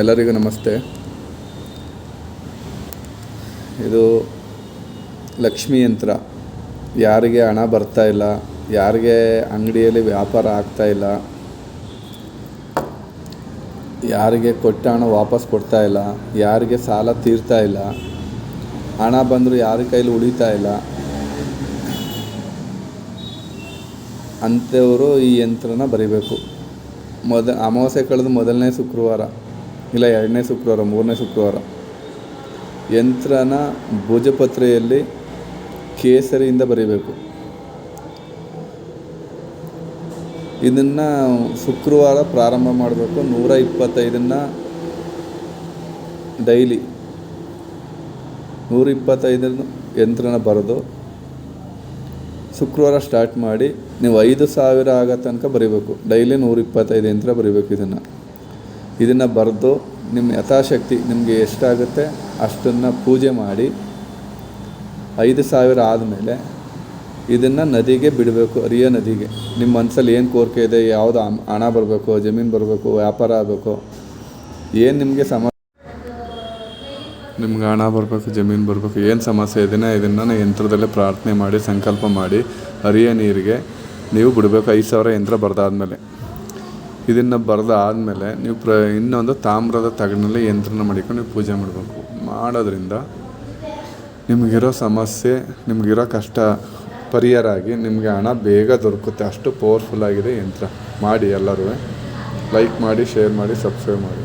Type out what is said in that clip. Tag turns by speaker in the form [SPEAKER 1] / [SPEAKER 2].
[SPEAKER 1] ಎಲ್ಲರಿಗೂ ನಮಸ್ತೆ. ಇದು ಲಕ್ಷ್ಮಿ ಯಂತ್ರ. ಯಾರಿಗೆ ಹಣ ಬರ್ತಾ ಇಲ್ಲ, ಯಾರಿಗೆ ಅಂಗಡಿಯಲ್ಲಿ ವ್ಯಾಪಾರ ಆಗ್ತಾ ಇಲ್ಲ, ಯಾರಿಗೆ ಕೊಟ್ಟ ಹಣ ವಾಪಸ್ ಕೊಡ್ತಾ ಇಲ್ಲ, ಯಾರಿಗೆ ಸಾಲ ತೀರ್ತಾ ಇಲ್ಲ, ಹಣ ಬಂದರೂ ಯಾರ ಕೈಲಿ ಉಳಿತಾ ಇಲ್ಲ. ಅಂಥವರು ಈ ಯಂತ್ರನ ಬರೀಬೇಕು. ಮೊದ ಅಮಾವಾಸ್ಯೆ ಕಳೆದು ಮೊದಲನೇ ಶುಕ್ರವಾರ. ಇಲ್ಲ, ಎರಡನೇ ಶುಕ್ರವಾರ, ಮೂರನೇ ಶುಕ್ರವಾರ. ಯಂತ್ರನ ಭುಜಪತ್ರೆಯಲ್ಲಿ ಕೇಸರಿಯಿಂದ ಬರೀಬೇಕು. ಇದನ್ನು ಶುಕ್ರವಾರ ಪ್ರಾರಂಭ ಮಾಡಬೇಕು. ನೂರ ಇಪ್ಪತ್ತೈದನ್ನು ಡೈಲಿ. ನೂರ ಇಪ್ಪತ್ತೈದನ್ನು ಯಂತ್ರನ ಬರೆದು ಶುಕ್ರವಾರ ಸ್ಟಾರ್ಟ್ ಮಾಡಿ ನೀವು ಐದು ಸಾವಿರ ಆಗೋ ತನಕ ಬರೀಬೇಕು. ಡೈಲಿ ನೂರ ಇಪ್ಪತ್ತೈದು ಯಂತ್ರ ಬರೀಬೇಕು ಇದನ್ನು. ಇದನ್ನು ಬರೆದು ನಿಮ್ಮ ಯಥಾಶಕ್ತಿ ನಿಮಗೆ ಎಷ್ಟಾಗುತ್ತೆ ಅಷ್ಟನ್ನು ಪೂಜೆ ಮಾಡಿ ಐದು ಸಾವಿರ ಆದಮೇಲೆ ಇದನ್ನು ನದಿಗೆ ಬಿಡಬೇಕು, ಅರಿಯ ನದಿಗೆ. ನಿಮ್ಮ ಮನಸ್ಸಲ್ಲಿ ಏನು ಕೋರಿಕೆ ಇದೆ, ಯಾವುದು ಹಣ ಬರಬೇಕು, ಜಮೀನು ಬರಬೇಕು, ವ್ಯಾಪಾರ ಆಗಬೇಕು, ಏನು ನಿಮಗೆ ಸಮ, ನಿಮ್ಗೆ ಹಣ ಬರಬೇಕು, ಜಮೀನು ಬರಬೇಕು, ಏನು ಸಮಸ್ಯೆ ಇದೆಯೋ ಇದನ್ನು ಯಂತ್ರದಲ್ಲೇ ಪ್ರಾರ್ಥನೆ ಮಾಡಿ, ಸಂಕಲ್ಪ ಮಾಡಿ ಹರಿಯ ನೀರಿಗೆ ನೀವು ಬಿಡಬೇಕು, ಐದು ಸಾವಿರ ಯಂತ್ರ ಬರೆದಾದ್ಮೇಲೆ. ಇದನ್ನು ಬರೆದಾದ್ಮೇಲೆ ನೀವು ಪ್ರ, ಇನ್ನೊಂದು ತಾಮ್ರದ ತಗಡಿನಲ್ಲಿ ಯಂತ್ರನ ಮಾಡಿಕೊಂಡು ನೀವು ಪೂಜೆ ಮಾಡಬೇಕು. ಮಾಡೋದ್ರಿಂದ ನಿಮಗಿರೋ ಸಮಸ್ಯೆ, ನಿಮಗಿರೋ ಕಷ್ಟ ಪರಿಹಾರ ಆಗಿ ನಿಮಗೆ ಹಣ ಬೇಗ ದೊರಕುತ್ತೆ. ಅಷ್ಟು ಪವರ್ಫುಲ್ ಆಗಿದೆ ಯಂತ್ರ. ಮಾಡಿ ಎಲ್ಲರೂ. ಲೈಕ್ ಮಾಡಿ ಶೇರ್ ಮಾಡಿ ಸಬ್ಸ್ಕ್ರೈಬ್ ಮಾಡಿ.